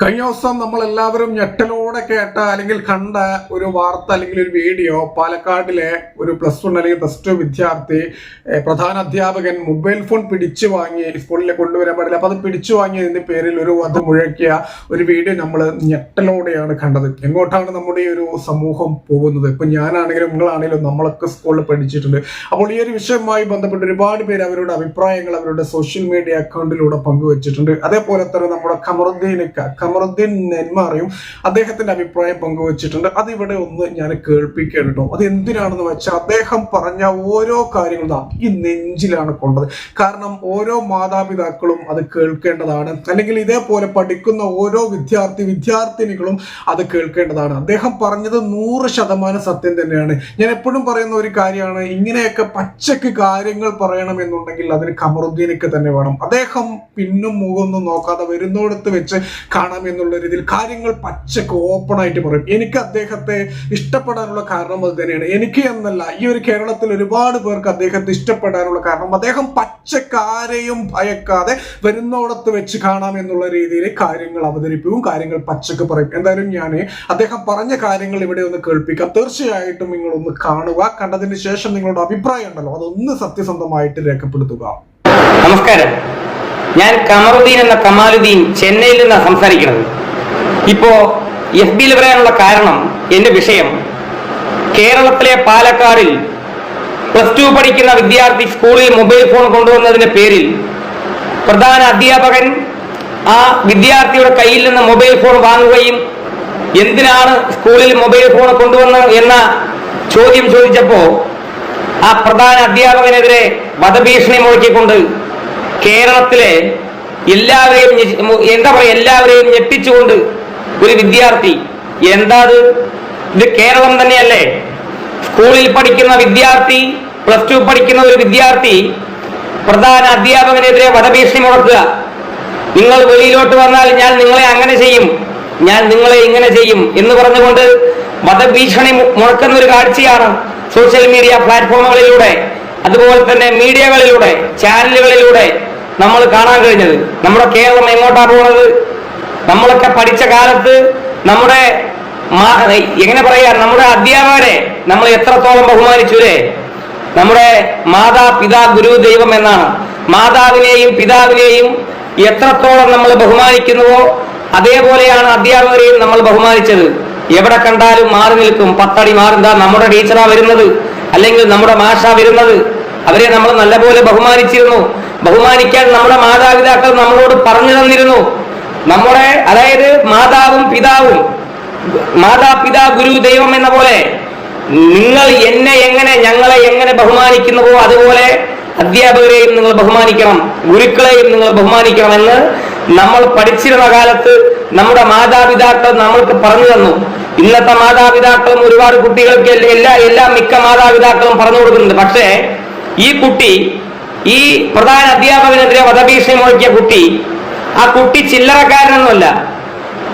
കഴിഞ്ഞ ദിവസം നമ്മൾ എല്ലാവരും ഞെട്ടലോടെ കേട്ട അല്ലെങ്കിൽ കണ്ട ഒരു വാർത്ത അല്ലെങ്കിൽ ഒരു വീഡിയോ പാലക്കാടിലെ ഒരു പ്ലസ് വൺ അല്ലെങ്കിൽ പ്ലസ് ടു വിദ്യാർത്ഥി പ്രധാന അധ്യാപകൻ മൊബൈൽ ഫോൺ പിടിച്ചു വാങ്ങി സ്കൂളിൽ കൊണ്ടുവരാൻ പാടില്ല. അപ്പൊ അത് പിടിച്ചു വാങ്ങിയതിന്റെ പേരിൽ ഒരു അത് മുഴക്കിയ ഒരു വീഡിയോ നമ്മൾ ഞെട്ടലോടെയാണ് കണ്ടത്. എങ്ങോട്ടാണ് നമ്മുടെ ഈ ഒരു സമൂഹം പോകുന്നത്? ഇപ്പൊ ഞാനാണെങ്കിലും നിങ്ങളാണെങ്കിലും നമ്മളൊക്കെ സ്കൂളിൽ പഠിച്ചിട്ടുണ്ട്. അപ്പോൾ ഈ ഒരു വിഷയവുമായി ബന്ധപ്പെട്ട് ഒരുപാട് പേര് അവരുടെ അഭിപ്രായങ്ങൾ അവരുടെ സോഷ്യൽ മീഡിയ അക്കൗണ്ടിലൂടെ പങ്കുവച്ചിട്ടുണ്ട്. അതേപോലെ തന്നെ നമ്മുടെ ഖമറുദ്ദീൻ ഖമറുദ്ദീൻ നെന്മാറയും അദ്ദേഹത്തിന്റെ അഭിപ്രായം പങ്കുവച്ചിട്ടുണ്ട്. അത് ഇവിടെ ഒന്ന് ഞാൻ കേൾപ്പിക്കേണ്ടോ അത് എന്തിനാണെന്ന് വെച്ചാൽ അദ്ദേഹം പറഞ്ഞ ഓരോ കാര്യങ്ങളും ഈ നെഞ്ചിലാണ് കൊണ്ടത്. കാരണം ഓരോ മാതാപിതാക്കളും അത് കേൾക്കേണ്ടതാണ്. അല്ലെങ്കിൽ ഇതേപോലെ പഠിക്കുന്ന ഓരോ വിദ്യാർത്ഥി വിദ്യാർത്ഥിനികളും അത് കേൾക്കേണ്ടതാണ്. അദ്ദേഹം പറഞ്ഞത് നൂറ് ശതമാനം സത്യം തന്നെയാണ്. ഞാൻ എപ്പോഴും പറയുന്ന ഒരു കാര്യമാണ് ഇങ്ങനെയൊക്കെ പച്ചക്ക് കാര്യങ്ങൾ പറയണം എന്നുണ്ടെങ്കിൽ അതിന് കമറുദ്ദീനക്ക് തന്നെ വേണം. അദ്ദേഹം പിന്നും മുഖമൊന്നും നോക്കാതെ വരുന്നോടത്ത് വെച്ച് കാണാം എന്നുള്ള രീതിയിൽ കാര്യങ്ങൾ പച്ചക്ക് ഓപ്പൺ ആയിട്ട് പറയും. എനിക്ക് അദ്ദേഹത്തെ ഇഷ്ടപ്പെടാനുള്ള കാരണം അത് തന്നെയാണ്. എനിക്ക് എന്നല്ല ഈ ഒരു കേരളത്തിൽ ഒരുപാട് പേർക്ക് അദ്ദേഹത്തെ ഇഷ്ടപ്പെടാനുള്ള കാരണം അദ്ദേഹം പച്ചക്കാരെയും ഭയക്കാതെ വരുന്നോടത്ത് വെച്ച് കാണാം എന്നുള്ള രീതിയിൽ കാര്യങ്ങൾ അവതരിപ്പിക്കും കാര്യങ്ങൾ പച്ചക്ക് പറയും. എന്തായാലും ഞാൻ അദ്ദേഹം പറഞ്ഞ കാര്യങ്ങൾ ഇവിടെ ഒന്ന് കേൾപ്പിക്കാം. തീർച്ചയായിട്ടും നിങ്ങൾ ഒന്ന് കാണുക. കണ്ടതിന് ശേഷം നിങ്ങളുടെ അഭിപ്രായം ഉണ്ടല്ലോ അതൊന്ന് സത്യസന്ധമായിട്ട് രേഖപ്പെടുത്തുക. നമസ്കാരം. ഞാൻ കമറുദ്ദീൻ എന്ന കമാലുദ്ദീൻ ചെന്നൈയിൽ നിന്നാണ് സംസാരിക്കുന്നത്. ഇപ്പോ എഫ് ബിയിൽ പറയാനുള്ള കാരണം എന്റെ വിഷയം. കേരളത്തിലെ പാലക്കാടിൽ പ്ലസ് ടു പഠിക്കുന്ന വിദ്യാർത്ഥി സ്കൂളിൽ മൊബൈൽ ഫോൺ കൊണ്ടുവന്നതിന്റെ പേരിൽ പ്രധാന അധ്യാപകൻ ആ വിദ്യാർത്ഥിയുടെ കയ്യിൽ നിന്ന് മൊബൈൽ ഫോൺ വാങ്ങുകയും എന്തിനാണ് സ്കൂളിൽ മൊബൈൽ ഫോൺ കൊണ്ടുവന്നത് എന്ന ചോദ്യം ചോദിച്ചപ്പോ ആ പ്രധാന അധ്യാപകനെതിരെ വധഭീഷണി മുഴക്കിക്കൊണ്ട് കേരളത്തിലെ എല്ലാവരെയും എന്താ പറയുക എല്ലാവരെയും ഞെട്ടിച്ചുകൊണ്ട് ഒരു വിദ്യാർത്ഥി. എന്താ അത് ഇത് കേരളം തന്നെയല്ലേ? സ്കൂളിൽ പഠിക്കുന്ന വിദ്യാർത്ഥി പ്ലസ് ടു പഠിക്കുന്ന ഒരു വിദ്യാർത്ഥി പ്രധാന അധ്യാപകനെതിരെ വധഭീഷണി മുഴക്കുക. നിങ്ങൾ വെളിയിലോട്ട് വന്നാൽ ഞാൻ നിങ്ങളെ അങ്ങനെ ചെയ്യും. ഞാൻ നിങ്ങളെ ഇങ്ങനെ ചെയ്യും എന്ന് പറഞ്ഞുകൊണ്ട് വധഭീഷണി മുഴക്കുന്ന ഒരു കാഴ്ചയാണ് സോഷ്യൽ മീഡിയ പ്ലാറ്റ്ഫോമുകളിലൂടെ അതുപോലെ തന്നെ മീഡിയകളിലൂടെ ചാനലുകളിലൂടെ നമ്മൾ കാണാൻ കഴിഞ്ഞത്. നമ്മുടെ കേരളം എങ്ങോട്ടാണ് പോകുന്നത് നമ്മളൊക്കെ പഠിച്ച കാലത്ത് നമ്മുടെ എങ്ങനെ പറയാ നമ്മുടെ അധ്യാപകരെ നമ്മൾ എത്രത്തോളം ബഹുമാനിച്ചു അല്ലേ നമ്മുടെ മാതാ പിതാ ഗുരു ദൈവം എന്നാണ്. മാതാവിനെയും പിതാവിനെയും എത്രത്തോളം നമ്മൾ ബഹുമാനിക്കുന്നുവോ അതേപോലെയാണ് അധ്യാപകരെയും നമ്മൾ ബഹുമാനിച്ചത്. എവിടെ കണ്ടാലും മാറി നിൽക്കും. പത്തടി മാറിന്താ നമ്മുടെ ടീച്ചറാ വരുന്നത്. അല്ലെങ്കിൽ നമ്മുടെ മാഷ വരുന്നത്. അവരെ നമ്മൾ നല്ലപോലെ ബഹുമാനിച്ചിരുന്നു. ബഹുമാനിക്കാൻ നമ്മുടെ മാതാപിതാക്കൾ നമ്മളോട് പറഞ്ഞു തന്നിരുന്നു. നമ്മുടെ അതായത് മാതാവും പിതാവും മാതാപിതാ ഗുരു ദൈവം എന്ന പോലെ നിങ്ങൾ എന്നെ എങ്ങനെ ഞങ്ങളെ എങ്ങനെ ബഹുമാനിക്കുന്നുവോ അതുപോലെ അധ്യാപകരെയും നിങ്ങൾ ബഹുമാനിക്കണം ഗുരുക്കളെയും നിങ്ങൾ ബഹുമാനിക്കണം എന്ന് നമ്മൾ പഠിച്ചിരുന്ന കാലത്ത് നമ്മുടെ മാതാപിതാക്കൾ നമ്മൾക്ക് പറഞ്ഞു തന്നു. ഇന്നത്തെ മാതാപിതാക്കളും ഒരുപാട് കുട്ടികൾക്ക് എല്ലാ- എല്ലാ മിക്ക മാതാപിതാക്കളും പറഞ്ഞു കൊടുക്കുന്നുണ്ട്. പക്ഷേ ഈ കുട്ടി ഈ പ്രധാന അധ്യാപകനെതിരെ വധഭീഷണി മുഴക്കിയ കുട്ടി ആ കുട്ടി ചില്ലറക്കാരനൊന്നുമല്ല.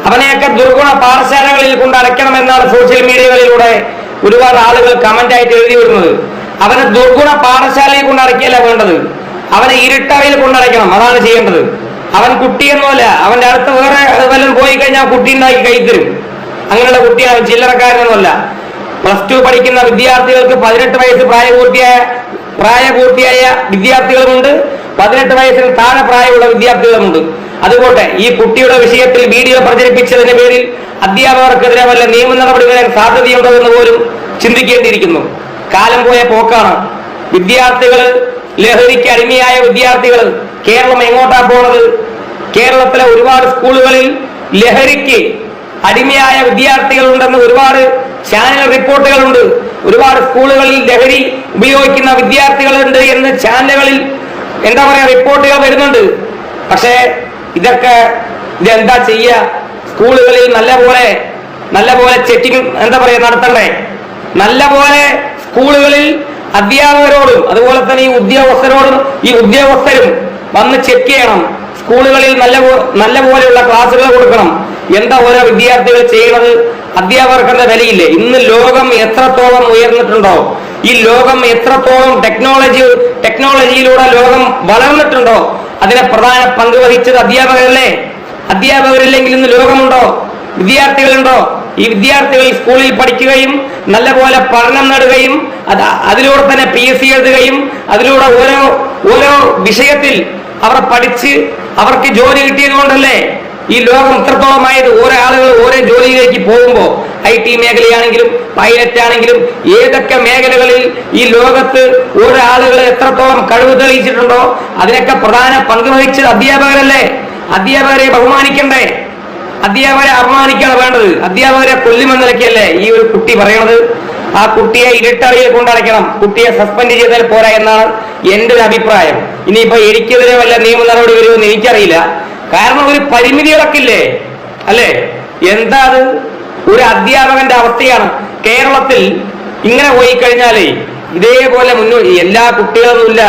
അവനെയൊക്കെ ദുർഗുണ പാഠശാലകളിൽ കൊണ്ട് അടയ്ക്കണമെന്നാണ് സോഷ്യൽ മീഡിയകളിലൂടെ ഒരുപാട് ആളുകൾ കമന്റ് ആയിട്ട് എഴുതി വിടുന്നത് അവനെ ദുർഗുണ പാഠശാലയിൽ കൊണ്ട് വേണ്ടത്. അവനെ ഇരുട്ടറയിൽ കൊണ്ടടയ്ക്കണം അതാണ് ചെയ്യേണ്ടത്. അവൻ കുട്ടിയെന്നല്ല അവന്റെ അടുത്ത് വേറെ വല്ലതും പോയി കഴിഞ്ഞാൽ കുട്ടി ഉണ്ടാക്കി കഴിത്തരും അങ്ങനെയുള്ള കുട്ടി അവൻ ചില്ലറക്കാരനൊന്നുമല്ല. പ്ലസ് ടു പഠിക്കുന്ന വിദ്യാർത്ഥികൾക്ക് പതിനെട്ട് വയസ്സ് പ്രായപൂർത്തിയായ പ്രായപൂർത്തിയായ വിദ്യാർത്ഥികളുമുണ്ട്. പതിനെട്ട് വയസ്സിൽ താഴെ പ്രായമുള്ള വിദ്യാർത്ഥികളുമുണ്ട്. അതുകൊണ്ട് ഈ കുട്ടിയുടെ വിഷയത്തിൽ വീഡിയോ പ്രചരിപ്പിച്ചതിന്റെ പേരിൽ അധ്യാപകർക്കെതിരെ വല്ല നിയമ നടപടി വരാൻ സാധ്യതയുണ്ടോ എന്ന് പോലും ചിന്തിക്കേണ്ടിയിരിക്കുന്നു. കാലം പോയ പോക്കാണ്. വിദ്യാർത്ഥികൾ ലഹരിക്ക് അടിമയായ വിദ്യാർത്ഥികൾ കേരളം എങ്ങോട്ടാ പോണത്? കേരളത്തിലെ ഒരുപാട് സ്കൂളുകളിൽ ലഹരിക്ക് അടിമയായ വിദ്യാർത്ഥികളുണ്ടെന്ന് ഒരുപാട് ചാനൽ റിപ്പോർട്ടുകളുണ്ട്. ഒരുപാട് സ്കൂളുകളിൽ ലഹരി ഉപയോഗിക്കുന്ന വിദ്യാർത്ഥികളുണ്ട് എന്ന് ചാനലുകളിൽ എന്താ പറയാ റിപ്പോർട്ടുകൾ വരുന്നുണ്ട്. പക്ഷേ ഇതൊക്കെ എന്താ ചെയ്യുക സ്കൂളുകളിൽ നല്ല പോലെ നല്ല പോലെ ചെക്കിംഗ് എന്താ പറയാ നടത്തണ്ടേ? നല്ല പോലെ സ്കൂളുകളിൽ അധ്യാപകരോടും അതുപോലെ തന്നെ ഈ ഉദ്യോഗസ്ഥരോടും ഈ ഉദ്യോഗസ്ഥരും വന്ന് ചെക്ക് ചെയ്യണം. സ്കൂളുകളിൽ നല്ല നല്ല പോലെയുള്ള ക്ലാസ്സുകൾ കൊടുക്കണം. എന്താ ഓരോ വിദ്യാർത്ഥികൾ ചെയ്യുന്നത്? അധ്യാപകർക്കെന്ന വിലയില്ലേ? ഇന്ന് ലോകം എത്രത്തോളം ഉയർന്നിട്ടുണ്ടോ? ഈ ലോകം എത്രത്തോളം ടെക്നോളജി ടെക്നോളജിയിലൂടെ ലോകം വളർന്നിട്ടുണ്ടോ? അതിനെ പ്രധാന പങ്ക് വഹിച്ചത് അധ്യാപകരല്ലേ? അധ്യാപകരില്ലെങ്കിൽ ഇന്ന് ലോകമുണ്ടോ? വിദ്യാർത്ഥികളുണ്ടോ? ഈ വിദ്യാർത്ഥികൾ സ്കൂളിൽ പഠിക്കുകയും നല്ലപോലെ പഠനം നേടുകയും അത് അതിലൂടെ തന്നെ പി എസ് സി എഴുതുകയും അതിലൂടെ ഓരോ ഓരോ വിഷയത്തിൽ അവർ പഠിച്ച് അവർക്ക് ജോലി കിട്ടിയത് കൊണ്ടല്ലേ? ഈ ലോകം ഇത്രത്തോളമായത് ഓരോ ആളുകൾ ഓരോ ജോലിയിലേക്ക് പോകുമ്പോൾ ഐ ടി മേഖലയാണെങ്കിലും പൈലറ്റ് ആണെങ്കിലും ഏതൊക്കെ മേഖലകളിൽ ഈ ലോകത്ത് ഓരോ ആളുകൾ എത്രത്തോളം കഴിവ് തെളിയിച്ചിട്ടുണ്ടോ അതിനൊക്കെ പ്രധാന പങ്ക് വഹിച്ചത് അധ്യാപകരല്ലേ? അധ്യാപകരെ ബഹുമാനിക്കണ്ടേ? അധ്യാപകരെ അപമാനിക്കാണ് വേണ്ടത്. അധ്യാപകരെ കൊല്ലുമെന്നിലൊക്കെയല്ലേ ഈ ഒരു കുട്ടി പറയണത്? ആ കുട്ടിയെ ഇരുട്ടറിയിൽ കൊണ്ടടയ്ക്കണം. കുട്ടിയെ സസ്പെൻഡ് ചെയ്താൽ പോരാ എന്നാണ് എന്റെ ഒരു അഭിപ്രായം. ഇനിയിപ്പോ എനിക്കെതിരെ വല്ല നിയമ നടപടി വരുമെന്ന് എനിക്കറിയില്ല. കാരണം ഒരു പരിമിതികളൊക്കെ ഇല്ലേ അല്ലേ? എന്താ അത്? ഒരു അധ്യാപകന്റെ അവസ്ഥയാണ്. കേരളത്തിൽ ഇങ്ങനെ പോയി കഴിഞ്ഞാലേ ഇതേപോലെ മുന്നോട്ട് എല്ലാ കുട്ടികളൊന്നുമില്ല.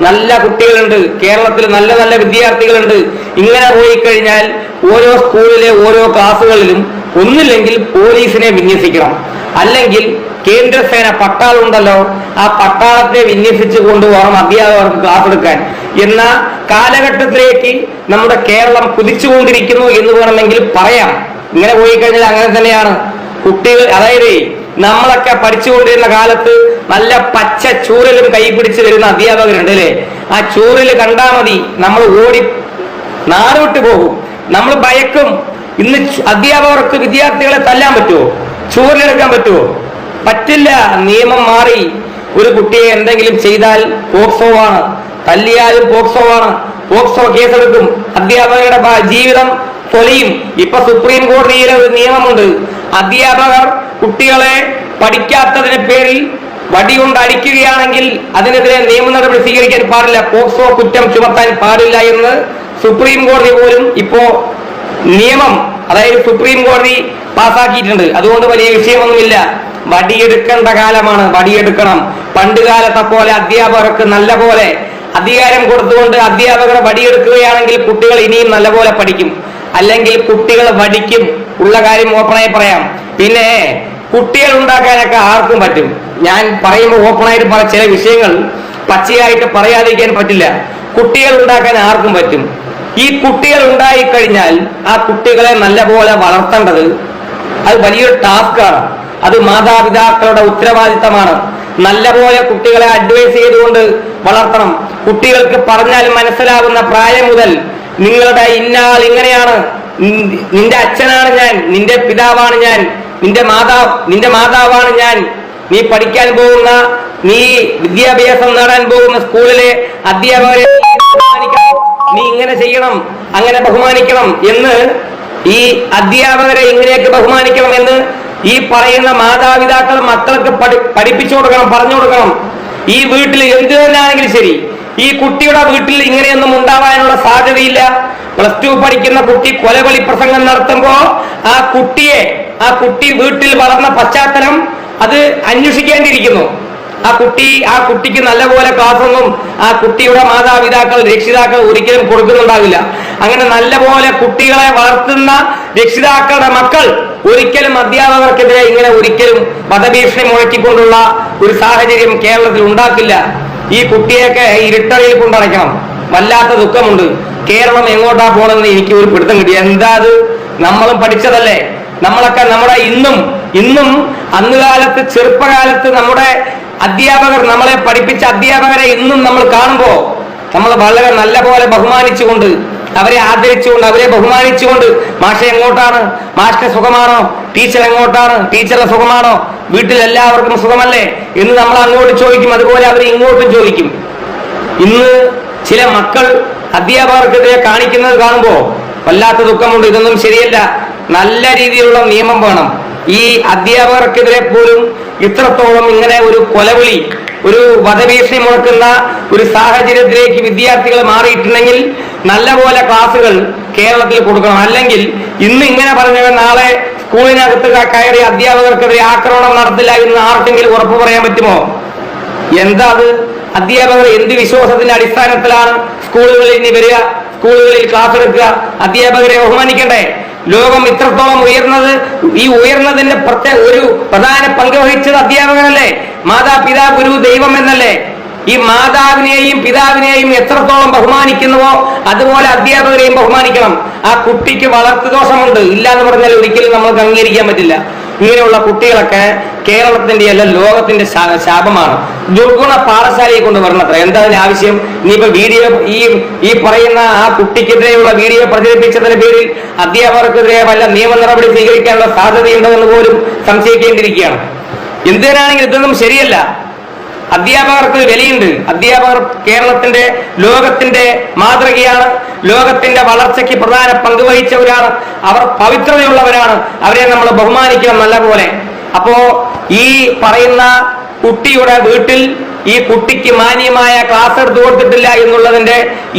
നല്ല കുട്ടികളുണ്ട്. കേരളത്തിൽ നല്ല നല്ല വിദ്യാർത്ഥികളുണ്ട്. ഇങ്ങനെ പോയി കഴിഞ്ഞാൽ ഓരോ സ്കൂളിലെ ഓരോ ക്ലാസ്സുകളിലും ഒന്നില്ലെങ്കിൽ പോലീസിനെ വിന്യസിക്കണം. അല്ലെങ്കിൽ കേന്ദ്രസേന പട്ടാളുണ്ടല്ലോ ആ പട്ടാളത്തെ വിന്യസിച്ചു കൊണ്ടുപോകണം അധ്യാപകർക്ക് ക്ലാസ് എടുക്കാൻ. എന്ന കാലഘട്ടത്തിലേക്ക് നമ്മുടെ കേരളം കുതിച്ചുകൊണ്ടിരിക്കുന്നു എന്ന് വേണമെങ്കിൽ പറയാം. ഇങ്ങനെ പോയി കഴിഞ്ഞാൽ അങ്ങനെ തന്നെയാണ്. കുട്ടികൾ അതായത് നമ്മളൊക്കെ പഠിച്ചുകൊണ്ടിരുന്ന കാലത്ത് നല്ല പച്ച ചൂരലും കൈ പിടിച്ച് വരുന്ന അധ്യാപകരുണ്ട് അല്ലേ? ആ ചൂരൽ കണ്ടാ മതി നമ്മൾ ഓടി നാടോട്ട് പോകും. നമ്മൾ ഭയക്കും ഇന്ന് അധ്യാപകർക്ക് വിദ്യാർത്ഥികളെ തല്ലാൻ പറ്റുമോ ചൂരലെടുക്കാൻ പറ്റുമോ പറ്റില്ല നിയമം മാറി. ഒരു കുട്ടിയെ എന്തെങ്കിലും ചെയ്താൽ പോക്സോ ആണ് തല്ലിയാലും പോക്സോ ആണ്. പോക്സോ കേസെടുക്കും. അധ്യാപകരുടെ ജീവിതം തൊലിയും ഇപ്പൊ സുപ്രീം കോടതിയിലെ ഒരു നിയമമുണ്ട്. അധ്യാപകർ കുട്ടികളെ പഠിക്കാത്തതിന് പേരിൽ വടി കൊണ്ട് അടിക്കുകയാണെങ്കിൽ അതിനെതിരെ നിയമ നടപടി സ്വീകരിക്കാൻ പാടില്ല. പോക്സോ കുറ്റം ചുമത്താൻ പാടില്ല എന്ന് സുപ്രീം കോടതി പോലും ഇപ്പോ നിയമം അതായത് സുപ്രീം കോടതി പാസാക്കിയിട്ടുണ്ട്. അതുകൊണ്ട് വലിയ വിഷയമൊന്നുമില്ല. വടിയെടുക്കേണ്ട കാലമാണ്. വടിയെടുക്കണം. പണ്ട് കാലത്തെ പോലെ അധ്യാപകർക്ക് നല്ല പോലെ അധികാരം കൊടുത്തുകൊണ്ട് അധ്യാപകർ വടിയെടുക്കുകയാണെങ്കിൽ കുട്ടികൾ ഇനിയും നല്ലപോലെ പഠിക്കും. അല്ലെങ്കിൽ കുട്ടികൾ വടിക്കും. ഉള്ള കാര്യം ഓപ്പണായി പറയാം. പിന്നെ കുട്ടികൾ ഉണ്ടാക്കാനൊക്കെ ആർക്കും പറ്റും. ഞാൻ പറയുമ്പോൾ ഓപ്പണായിട്ട് പറ ചില വിഷയങ്ങൾ പച്ചയായിട്ട് പറയാതിരിക്കാൻ പറ്റില്ല. കുട്ടികൾ ഉണ്ടാക്കാൻ ആർക്കും പറ്റും. ഈ കുട്ടികൾ ഉണ്ടായിക്കഴിഞ്ഞാൽ ആ കുട്ടികളെ നല്ലപോലെ വളർത്തേണ്ടത് അത് വലിയൊരു ടാസ്ക്കാണ്. അത് മാതാപിതാക്കളുടെ ഉത്തരവാദിത്തമാണ്. നല്ലപോലെ കുട്ടികളെ അഡ്വൈസ് ചെയ്തുകൊണ്ട് വളർത്തണം. കുട്ടികൾക്ക് പറഞ്ഞാൽ മനസ്സിലാകുന്ന പ്രായം മുതൽ നിങ്ങളുടെ ഇന്നാൾ ഇങ്ങനെയാണ്. നിന്റെ അച്ഛനാണ് ഞാൻ നിന്റെ പിതാവാണ് ഞാൻ നിന്റെ മാതാവ് നിന്റെ മാതാവാണ് ഞാൻ. നീ പഠിക്കാൻ പോകുന്ന നീ വിദ്യാഭ്യാസം നേടാൻ പോകുന്ന സ്കൂളിലെ അധ്യാപകരെ. നീ ഇങ്ങനെ ചെയ്യണം അങ്ങനെ ബഹുമാനിക്കണം എന്ന് ഈ അധ്യാപകരെ ഇങ്ങനെയൊക്കെ ബഹുമാനിക്കണം എന്ന് ഈ പറയുന്ന മാതാപിതാക്കൾ മക്കൾക്ക് പഠി പഠിപ്പിച്ചു കൊടുക്കണം പറഞ്ഞു കൊടുക്കണം. ഈ വീട്ടിൽ എന്ത് തന്നെയാണെങ്കിലും ശരി. ഈ കുട്ടിയുടെ വീട്ടിൽ ഇങ്ങനെയൊന്നും ഉണ്ടാവാനുള്ള സാധ്യതയില്ല. പ്ലസ് ടു പഠിക്കുന്ന കുട്ടി കൊലവിളി പ്രസംഗം നടത്തുമ്പോ ആ കുട്ടിയെ ആ കുട്ടി വീട്ടിൽ വളർന്ന പശ്ചാത്തലം അത് അന്വേഷിക്കേണ്ടിയിരിക്കുന്നു. ആ കുട്ടി ആ കുട്ടിക്ക് നല്ലപോലെ ക്ലാസ്സൊന്നും ആ കുട്ടിയുടെ മാതാപിതാക്കൾ രക്ഷിതാക്കൾ ഒരിക്കലും കൊടുക്കുന്നുണ്ടാവില്ല. അങ്ങനെ നല്ലപോലെ കുട്ടികളെ വളർത്തുന്ന രക്ഷിതാക്കളുടെ മക്കൾ ഒരിക്കലും അധ്യാപകർക്കെതിരെ ഇങ്ങനെ ഒരിക്കലും വധഭീഷണി മുഴക്കിക്കൊണ്ടുള്ള ഒരു സാഹചര്യം കേരളത്തിൽ ഉണ്ടാക്കില്ല. ഈ കുട്ടിയൊക്കെ ഇരുട്ടറയിൽ കൊണ്ടടയ്ക്കണം. വല്ലാത്ത ദുഃഖമുണ്ട്. കേരളം എങ്ങോട്ടാ പോണെന്ന് എനിക്ക് ഒരു പിടുത്തം കിട്ടി. എന്താ അത്? നമ്മളും പഠിച്ചതല്ലേ? നമ്മളൊക്കെ നമ്മുടെ ഇന്നും ഇന്നും അന്ന് കാലത്ത് ചെറുപ്പകാലത്ത് നമ്മുടെ അധ്യാപകർ നമ്മളെ പഠിപ്പിച്ച അധ്യാപകരെ ഇന്നും നമ്മൾ കാണുമ്പോൾ നമ്മൾ വളരെ നല്ല പോലെ ബഹുമാനിച്ചുകൊണ്ട് അവരെ ആദരിച്ചുകൊണ്ട് അവരെ ബഹുമാനിച്ചുകൊണ്ട് മാഷ എങ്ങോട്ടാണ്? മാഷ്ടെ സുഖമാണോ? ടീച്ചർ എങ്ങോട്ടാണ്? ടീച്ചറുടെ സുഖമാണോ? വീട്ടിൽ എല്ലാവർക്കും സുഖമല്ലേ? എന്ന് നമ്മൾ അങ്ങോട്ട് ചോദിക്കും. അതുപോലെ അവർ ഇങ്ങോട്ടും ചോദിക്കും. ഇന്ന് ചില മക്കൾ അധ്യാപകർക്കെതിരെ കാണിക്കുന്നത് കാണുമ്പോൾ വല്ലാത്ത ദുഃഖമുണ്ട്. ഇതൊന്നും ശരിയല്ല. നല്ല രീതിയിലുള്ള നിയമം വേണം. ഈ അധ്യാപകർക്കെതിരെ പോലും ഇത്രത്തോളം ഇങ്ങനെ ഒരു കൊലവിളി ഒരു വധഭീഷണി മുഴക്കുന്ന ഒരു സാഹചര്യത്തിലേക്ക് വിദ്യാർത്ഥികൾ മാറിയിട്ടുണ്ടെങ്കിൽ നല്ലപോലെ ക്ലാസ്സുകൾ കേരളത്തിൽ കൊടുക്കണം. അല്ലെങ്കിൽ ഇന്ന് ഇങ്ങനെ പറഞ്ഞവൻ നാളെ സ്കൂളിനകത്ത് കയറി അധ്യാപകർക്കെതിരെ ആക്രമണം നടത്തില്ല എന്ന് ആർക്കെങ്കിലും ഉറപ്പ് പറയാൻ പറ്റുമോ? എന്താ അത്? അധ്യാപകർ എന്ത് വിശ്വാസത്തിന്റെ അടിസ്ഥാനത്തിലാണ് സ്കൂളുകളിൽ ഇനി വരിക സ്കൂളുകളിൽ ക്ലാസ് എടുക്കുക? അധ്യാപകരെ ബഹുമാനിക്കണ്ടേ? ലോകം ഇത്രത്തോളം ഉയർന്നത് ഈ ഉയർന്നതിന്റെ പ്രത്യേക ഒരു പ്രധാന പങ്ക് വഹിച്ചത് അധ്യാപകനല്ലേ? മാതാപിതാ ഗുരു ദൈവം എന്നല്ലേ? ഈ മാതാവിനെയും പിതാവിനെയും എത്രത്തോളം ബഹുമാനിക്കുന്നുവോ അതുപോലെ അധ്യാപകരെയും ബഹുമാനിക്കണം. ആ കുട്ടിക്ക് വളർത്തുദോഷമുണ്ട് ഇല്ല എന്ന് പറഞ്ഞാൽ ഒരിക്കലും നമുക്ക് അംഗീകരിക്കാൻ പറ്റില്ല. ഇങ്ങനെയുള്ള കുട്ടികളൊക്കെ കേരളത്തിന്റെ അല്ല ലോകത്തിന്റെ ശാപമാണ്. ദുർഗുണ പാഠശാലയെ കൊണ്ട് വരണത്ര. എന്താ അതിന് ആവശ്യം? ഇനിയിപ്പോ വീഡിയോ ഈ ഈ പറയുന്ന ആ കുട്ടിക്കെതിരെയുള്ള വീഡിയോ പ്രചരിപ്പിച്ചതിന്റെ പേരിൽ അധ്യാപകർക്കെതിരെ വല്ല നിയമ നടപടി സ്വീകരിക്കാനുള്ള സാധ്യതയുണ്ടോ എന്ന് പോലും സംശയിക്കേണ്ടിയിരിക്കുകയാണ്. എന്തിനാണെങ്കിൽ ഇതൊന്നും ശരിയല്ല. അധ്യാപകർക്ക് വിലയുണ്ട് അധ്യാപകർ കേരളത്തിന്റെ ലോകത്തിന്റെ മാതൃകയാണ്. ലോകത്തിന്റെ വളർച്ചയ്ക്ക് പ്രധാന പങ്ക് വഹിച്ചവരാണ്. അവർ പവിത്രതയുള്ളവരാണ്. അവരെ നമ്മൾ ബഹുമാനിക്കണം നല്ലപോലെ അപ്പോ ഈ പറയുന്ന കുട്ടിയുടെ വീട്ടിൽ ഈ കുട്ടിക്ക് മാന്യമായ ക്ലാസ് എടുത്തു കൊടുത്തിട്ടില്ല എന്നുള്ളതിന്റെ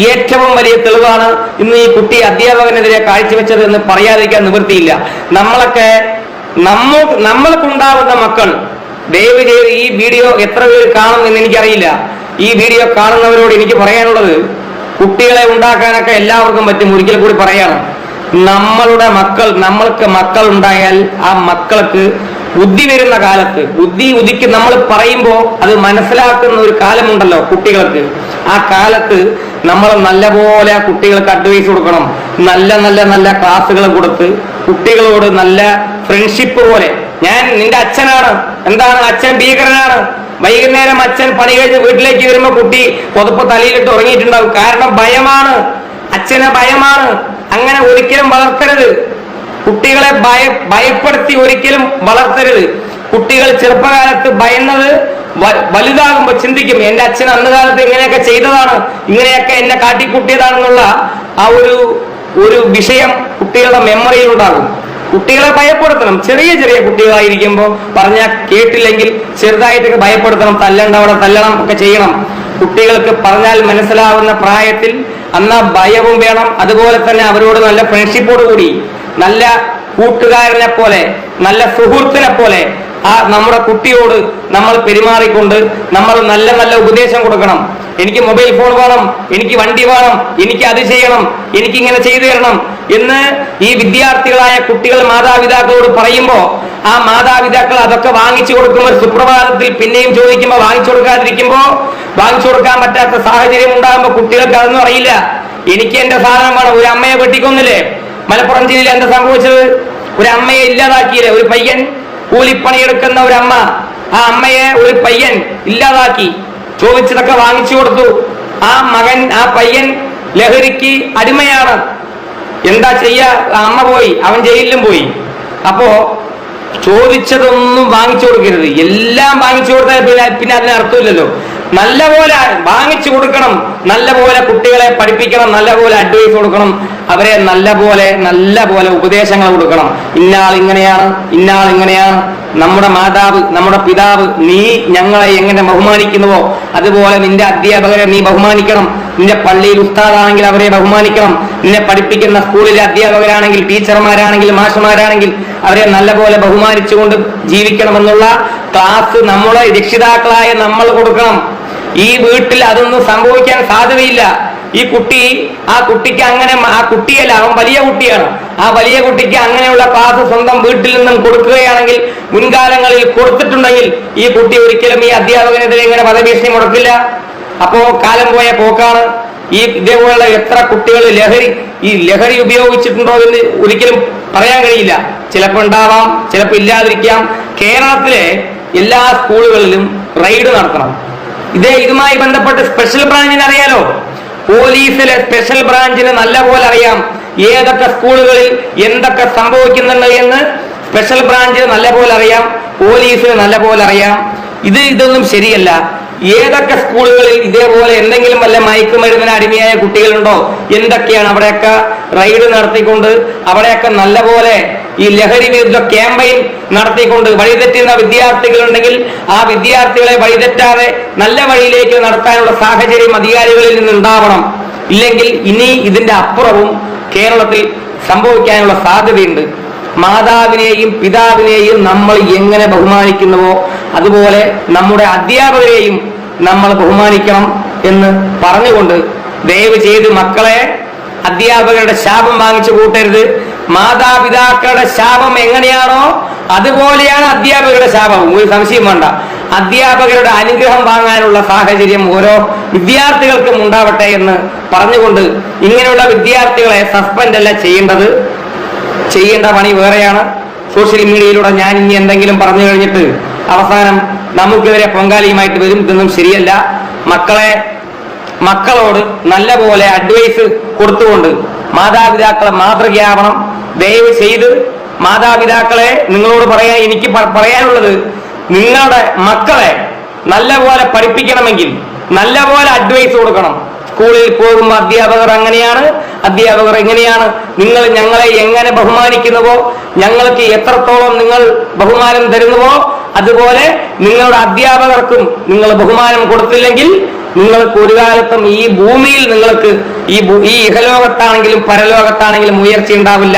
ഏറ്റവും വലിയ തെളിവാണ് ഇന്ന് ഈ കുട്ടി അധ്യാപകനെതിരെ കാഴ്ചവെച്ചത് എന്ന് പറയാതിരിക്കാൻ നിവൃത്തിയില്ല. നമ്മളൊക്കെ നമ്മ നമ്മൾക്കുണ്ടാവുന്ന മക്കൾ ദയവ് ചെയ്ത് ഈ വീഡിയോ എത്ര പേര് കാണും എന്ന് എനിക്കറിയില്ല. ഈ വീഡിയോ കാണുന്നവരോട് എനിക്ക് പറയാനുള്ളത് കുട്ടികളെ ഉണ്ടാക്കാനൊക്കെ എല്ലാവർക്കും പറ്റും ഒരിക്കൽ കൂടി പറയണം. നമ്മളുടെ മക്കൾ നമ്മൾക്ക് മക്കൾ ഉണ്ടായാൽ ആ മക്കൾക്ക് ബുദ്ധി വരുന്ന കാലത്ത് ബുദ്ധി ഉദിക്ക് നമ്മൾ പറയുമ്പോൾ അത് മനസ്സിലാക്കുന്ന ഒരു കാലമുണ്ടല്ലോ കുട്ടികൾക്ക്. ആ കാലത്ത് നമ്മൾ നല്ലപോലെ കുട്ടികൾക്ക് അഡ്വൈസ് കൊടുക്കണം. നല്ല നല്ല നല്ല ക്ലാസ്സുകൾ കൊടുത്ത് കുട്ടികളോട് നല്ല ഫ്രണ്ട്ഷിപ്പ് പോലെ ഞാൻ നിന്റെ അച്ഛനാണ്. എന്താണ്? അച്ഛൻ ഭീകരനാണ്. വൈകുന്നേരം അച്ഛൻ പണി കഴിഞ്ഞ് വീട്ടിലേക്ക് വരുമ്പോ കുട്ടി പുതപ്പ് തലയിലിട്ട് ഉറങ്ങിയിട്ടുണ്ടാവും. കാരണം ഭയമാണ്. അച്ഛനെ ഭയമാണ്. അങ്ങനെ ഒരിക്കലും വളർത്തരുത്. കുട്ടികളെ ഭയ ഭയപ്പെടുത്തി ഒരിക്കലും വളർത്തരുത്. കുട്ടികൾ ചെറുപ്പകാലത്ത് ഭയന്നത് വലുതാകുമ്പോൾ വലുതാകുമ്പോ ചിന്തിക്കും എന്റെ അച്ഛൻ അന്ന് കാലത്ത് ഇങ്ങനെയൊക്കെ ചെയ്തതാണ്. ഇങ്ങനെയൊക്കെ എന്നെ കാട്ടിക്കൂട്ടിയതാണെന്നുള്ള ആ ഒരു ഒരു വിഷയം കുട്ടികളുടെ മെമ്മറിയിൽ ഉണ്ടാകും കുട്ടികളെ ഭയപ്പെടുത്തണം. ചെറിയ ചെറിയ കുട്ടികളായിരിക്കുമ്പോൾ പറഞ്ഞാൽ കേട്ടില്ലെങ്കിൽ ചെറുതായിട്ടൊക്കെ ഭയപ്പെടുത്തണം. തല്ലണ്ട അവിടെ തല്ലണം ഒക്കെ ചെയ്യണം. കുട്ടികൾക്ക് പറഞ്ഞാൽ മനസ്സിലാവുന്ന പ്രായത്തിൽ അന്നാ ഭയവും വേണം. അതുപോലെ തന്നെ അവരോട് നല്ല ഫ്രണ്ട്ഷിപ്പോട് കൂടി. നല്ല കൂട്ടുകാരനെ പോലെ നല്ല സുഹൃത്തിനെ പോലെ ആ നമ്മുടെ കുട്ടിയോട് നമ്മൾ പെരുമാറിക്കൊണ്ട് നമ്മൾ നല്ല നല്ല ഉപദേശം കൊടുക്കണം. എനിക്ക് മൊബൈൽ ഫോൺ വേണം എനിക്ക് വണ്ടി വേണം എനിക്ക് അത് ചെയ്യണം എനിക്ക് ഇങ്ങനെ ചെയ്തു തരണം. എന്ന് ഈ വിദ്യാർത്ഥികളായ കുട്ടികൾ മാതാപിതാക്കളോട് പറയുമ്പോൾ ആ മാതാപിതാക്കൾ അതൊക്കെ വാങ്ങിച്ചു കൊടുക്കുമ്പോൾ സുപ്രഭാതത്തിൽ പിന്നെയും ചോദിക്കുമ്പോൾ വാങ്ങിച്ചു കൊടുക്കാതിരിക്കുമ്പോൾ വാങ്ങിച്ചു കൊടുക്കാൻ പറ്റാത്ത സാഹചര്യം ഉണ്ടാകുമ്പോൾ കുട്ടികൾക്ക് അതൊന്നും അറിയില്ല. എനിക്ക് എന്റെ സാധനം വേണം. ഒരു അമ്മയെ വെട്ടിക്കൊന്നില്ലേ? മലപ്പുറം ജില്ലയിൽ എന്താ സംഭവിച്ചത്? ഒരു അമ്മയെ ഇല്ലാതാക്കിയില്ലേ? ഒരു പയ്യൻ കൂലിപ്പണിയെടുക്കുന്ന ഒരു അമ്മ. ആ അമ്മയെ ഒരു പയ്യൻ ഇല്ലാതാക്കി. ചോദിച്ചതൊക്കെ വാങ്ങിച്ചു കൊടുത്തു. ആ മകൻ ആ പയ്യൻ ലഹരിക്ക് അടിമയാണ്. എന്താ ചെയ്യാ? അമ്മ പോയി അവൻ ജയിലിലും പോയി. അപ്പോ ചോദിച്ചതൊന്നും വാങ്ങിച്ചു കൊടുക്കരുത്. എല്ലാം വാങ്ങിച്ചു കൊടുത്താൽ പിന്നെ പിന്നെ അതിന് അർത്ഥമില്ലല്ലോ. നല്ലപോലെ വാങ്ങിച്ചു കൊടുക്കണം. നല്ലപോലെ കുട്ടികളെ പഠിപ്പിക്കണം. നല്ലപോലെ അഡ്വൈസ് കൊടുക്കണം. അവരെ നല്ല പോലെ നല്ല പോലെ ഉപദേശങ്ങൾ കൊടുക്കണം. ഇന്നാൾ ഇങ്ങനെയാണ് ഇന്നാൾ ഇങ്ങനെയാണ്. നമ്മുടെ മാതാവ് നമ്മുടെ പിതാവ് നീ ഞങ്ങളെ എങ്ങനെ ബഹുമാനിക്കുന്നുവോ അതുപോലെ നിന്റെ അധ്യാപകരെ നീ ബഹുമാനിക്കണം. നിന്റെ പള്ളിയിൽ ഉസ്താദാണെങ്കിൽ അവരെ ബഹുമാനിക്കണം. നിന്നെ പഠിപ്പിക്കുന്ന സ്കൂളിലെ അധ്യാപകരാണെങ്കിൽ ടീച്ചർമാരാണെങ്കിൽ മാഷമാരാണെങ്കിൽ അവരെ നല്ലപോലെ ബഹുമാനിച്ചുകൊണ്ട് ജീവിക്കണമെന്നുള്ള ക്ലാസ് നമ്മളെ രക്ഷിതാക്കളായ നമ്മൾ കൊടുക്കണം. ഈ വീട്ടിൽ അതൊന്നും സംഭവിക്കാൻ സാധ്യതയില്ല. ഈ കുട്ടി ആ കുട്ടിക്ക് അങ്ങനെ ആ കുട്ടിയല്ല അവൻ വലിയ കുട്ടിയാണ്. ആ വലിയ കുട്ടിക്ക് അങ്ങനെയുള്ള ക്ലാസ് സ്വന്തം വീട്ടിൽ നിന്നും കൊടുക്കുകയാണെങ്കിൽ മുൻകാലങ്ങളിൽ കൊടുത്തിട്ടുണ്ടെങ്കിൽ ഈ കുട്ടി ഒരിക്കലും ഈ അധ്യാപകനെതിരെ ഇങ്ങനെ വധഭീഷണി മുടക്കില്ല. അപ്പോ കാലം പോയ പോക്കാണ്. ഈ ഇതേപോലുള്ള എത്ര കുട്ടികൾ ലഹരി ഈ ലഹരി ഉപയോഗിച്ചിട്ടുണ്ടോ എന്ന് ഒരിക്കലും പറയാൻ കഴിയില്ല. ചിലപ്പോൾ ഉണ്ടാവാം ചിലപ്പോൾ ഇല്ലാതിരിക്കാം. കേരളത്തിലെ എല്ലാ സ്കൂളുകളിലും റെയ്ഡ് നടത്തണം. ഇതേ ഇതുമായി ബന്ധപ്പെട്ട് സ്പെഷ്യൽ ബ്രാഞ്ചിന് അറിയാലോ? പോലീസിലെ സ്പെഷ്യൽ ബ്രാഞ്ചിന് നല്ല പോലെ അറിയാം ഏതൊക്കെ സ്കൂളുകളിൽ എന്തൊക്കെ സംഭവിക്കുന്നുണ്ട് എന്ന് സ്പെഷ്യൽ ബ്രാഞ്ചിന് നല്ലപോലെ അറിയാം പോലീസിന് നല്ല പോലെ അറിയാം. ഇത് ഇതൊന്നും ശരിയല്ല. ഏതൊക്കെ സ്കൂളുകളിൽ ഇതേപോലെ എന്തെങ്കിലും വല്ല മയക്കുമരുന്നിന് അടിമയായ കുട്ടികളുണ്ടോ? എന്തൊക്കെയാണ് അവിടെയൊക്കെ റൈഡ് നടത്തിക്കൊണ്ട് അവിടെയൊക്കെ നല്ലപോലെ ഈ ലഹരി വിരുദ്ധ ക്യാമ്പയിൻ നടത്തിക്കൊണ്ട് വഴിതെറ്റുന്ന വിദ്യാർത്ഥികളുണ്ടെങ്കിൽ ആ വിദ്യാർത്ഥികളെ വഴിതെറ്റാതെ നല്ല വഴിയിലേക്ക് നടത്താനുള്ള സാഹചര്യം അധികാരികളിൽ നിന്നുണ്ടാവണം. ഇല്ലെങ്കിൽ ഇനി ഇതിന്റെ അപ്പുറവും കേരളത്തിൽ സംഭവിക്കാനുള്ള സാധ്യതയുണ്ട്. മാതാവിനെയും പിതാവിനെയും നമ്മൾ എങ്ങനെ ബഹുമാനിക്കുന്നുവോ അതുപോലെ നമ്മുടെ അധ്യാപകരെയും നമ്മൾ ബഹുമാനിക്കണം എന്ന് പറഞ്ഞുകൊണ്ട് ദയവ് ചെയ്ത് മക്കളെ അധ്യാപകരുടെ ശാപം വാങ്ങിച്ചു കൂട്ടരുത്. മാതാപിതാക്കളുടെ ശാപം എങ്ങനെയാണോ അതുപോലെയാണ് അധ്യാപകരുടെ ശാപം ഒരു സംശയം വേണ്ട. അധ്യാപകരുടെ അനുഗ്രഹം വാങ്ങാനുള്ള സാഹചര്യം ഓരോ വിദ്യാർത്ഥികൾക്കും ഉണ്ടാവട്ടെ എന്ന് പറഞ്ഞുകൊണ്ട് ഇങ്ങനെയുള്ള വിദ്യാർത്ഥികളെ സസ്പെൻഡ് അല്ല ചെയ്യേണ്ടത്. ചെയ്യേണ്ട പണി വേറെയാണ്. സോഷ്യൽ മീഡിയയിലൂടെ ഞാൻ ഇനി എന്തെങ്കിലും പറഞ്ഞു കഴിഞ്ഞിട്ട് അവസാനം നമുക്കിവരെ പൊങ്കാലിയുമായിട്ട് വരും. ഇതൊന്നും ശരിയല്ല. മക്കളെ മക്കളോട് നല്ലപോലെ അഡ്വൈസ് കൊടുത്തുകൊണ്ട് മാതാപിതാക്കളെ മാതൃകയാവണം. ദയവ് ചെയ്ത് മാതാപിതാക്കളെ നിങ്ങളോട് പറയാൻ എനിക്ക് പറയാനുള്ളത് നിങ്ങളുടെ മക്കളെ നല്ലപോലെ പഠിപ്പിക്കണമെങ്കിൽ നല്ലപോലെ അഡ്വൈസ് കൊടുക്കണം. സ്കൂളിൽ പോകുമ്പോൾ അധ്യാപകർ അങ്ങനെയാണ് അധ്യാപകർ എങ്ങനെയാണ് നിങ്ങൾ ഞങ്ങളെ എങ്ങനെ ബഹുമാനിക്കുന്നുവോ ഞങ്ങൾക്ക് എത്രത്തോളം നിങ്ങൾ ബഹുമാനം തരുന്നുവോ അതുപോലെ നിങ്ങളുടെ അധ്യാപകർക്കും നിങ്ങൾ ബഹുമാനം കൊടുത്തില്ലെങ്കിൽ നിങ്ങൾക്ക് ഒരു കാലത്തും ഈ ഭൂമിയിൽ നിങ്ങൾക്ക് ഈ ഈ ഇഹലോകത്താണെങ്കിലും പരലോകത്താണെങ്കിലും ഉയർച്ച ഉണ്ടാവില്ല.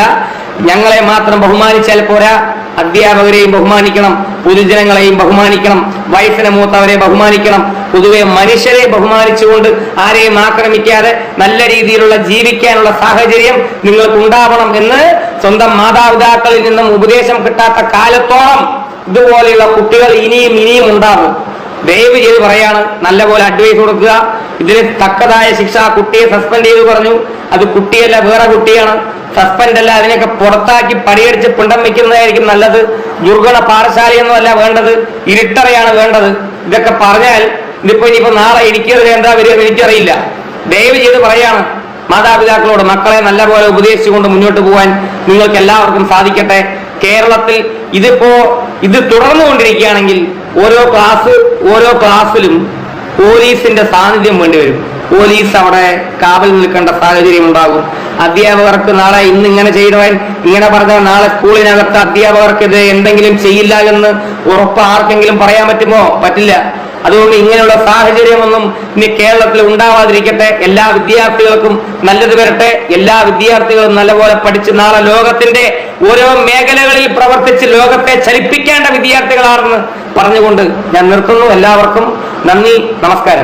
ഞങ്ങളെ മാത്രം ബഹുമാനിച്ചാൽ പോരാ. അധ്യാപകരെയും ബഹുമാനിക്കണം. പൊതുജനങ്ങളെയും ബഹുമാനിക്കണം. വയസ്സിന് മൂത്തവരെ ബഹുമാനിക്കണം. പൊതുവെ മനുഷ്യരെ ബഹുമാനിച്ചുകൊണ്ട് ആരെയും ആക്രമിക്കാതെ നല്ല രീതിയിലുള്ള ജീവിക്കാനുള്ള സാഹചര്യം നിങ്ങൾക്ക് ഉണ്ടാവണം എന്ന് സ്വന്തം മാതാപിതാക്കളിൽ നിന്നും ഉപദേശം കിട്ടാത്ത കാലത്തോളം ഇതുപോലെയുള്ള കുട്ടികൾ ഇനിയും ഇനിയും ഉണ്ടാകും ദയവ് ചെയ്ത് പറയാണ് നല്ലപോലെ അഡ്വൈസ് കൊടുക്കുക. ഇതിന് തക്കതായ ശിക്ഷ കുട്ടിയെ സസ്പെൻഡ് ചെയ്ത് പറഞ്ഞു. അത് കുട്ടിയല്ല വേറെ കുട്ടിയാണ്. സസ്പെൻഡ് അല്ല അതിനൊക്കെ പുറത്താക്കി പടിയടിച്ച് പിണ്ടം വെക്കുന്നതായിരിക്കും നല്ലത്. ദുർഗണ പാഠശാലയൊന്നും അല്ല വേണ്ടത്. ഇരുട്ടറയാണ് വേണ്ടത്. ഇതൊക്കെ പറഞ്ഞാൽ ഇതിപ്പോ ഇനിയിപ്പോ നാളെ ഇരിക്കരുത് എന്താ വരിക എനിക്കറിയില്ല. ദയവ് ചെയ്ത് പറയാണ് മാതാപിതാക്കളോട് മക്കളെ നല്ലപോലെ ഉപദേശിച്ചുകൊണ്ട് മുന്നോട്ട് പോകാൻ നിങ്ങൾക്ക് എല്ലാവർക്കും സാധിക്കട്ടെ. കേരളത്തിൽ ഇതിപ്പോ ഇത് തുടർന്നുകൊണ്ടിരിക്കുകയാണെങ്കിൽ ഓരോ ക്ലാസ് ഓരോ ക്ലാസ്സിലും പോലീസിന്റെ സാന്നിധ്യം വേണ്ടിവരും പോലീസ് അവിടെ കാവൽ നിൽക്കേണ്ട സാഹചര്യം ഉണ്ടാകും. അധ്യാപകർക്ക് നാളെ ഇന്ന് ഇങ്ങനെ ചെയ്തവൻ ഇങ്ങനെ പറഞ്ഞാൽ നാളെ സ്കൂളിനകത്ത് അധ്യാപകർക്കെതിരെ എന്തെങ്കിലും ചെയ്യില്ല എന്ന് ഉറപ്പ് ആർക്കെങ്കിലും പറയാൻ പറ്റുമോ? പറ്റില്ല. അതുകൊണ്ട് ഇങ്ങനെയുള്ള സാഹചര്യമൊന്നും ഇനി കേരളത്തിൽ ഉണ്ടാവാതിരിക്കട്ടെ. എല്ലാ വിദ്യാർത്ഥികൾക്കും നല്ലത് വരട്ടെ. എല്ലാ വിദ്യാർത്ഥികളും നല്ലപോലെ പഠിച്ച് നാളെ ലോകത്തിന്റെ ഓരോ മേഖലകളിൽ പ്രവർത്തിച്ച് ലോകത്തെ ചലിപ്പിക്കേണ്ട വിദ്യാർത്ഥികളാണെന്ന് പറഞ്ഞുകൊണ്ട് ഞാൻ നിർത്തുന്നു. എല്ലാവർക്കും നന്ദി നമസ്കാരം.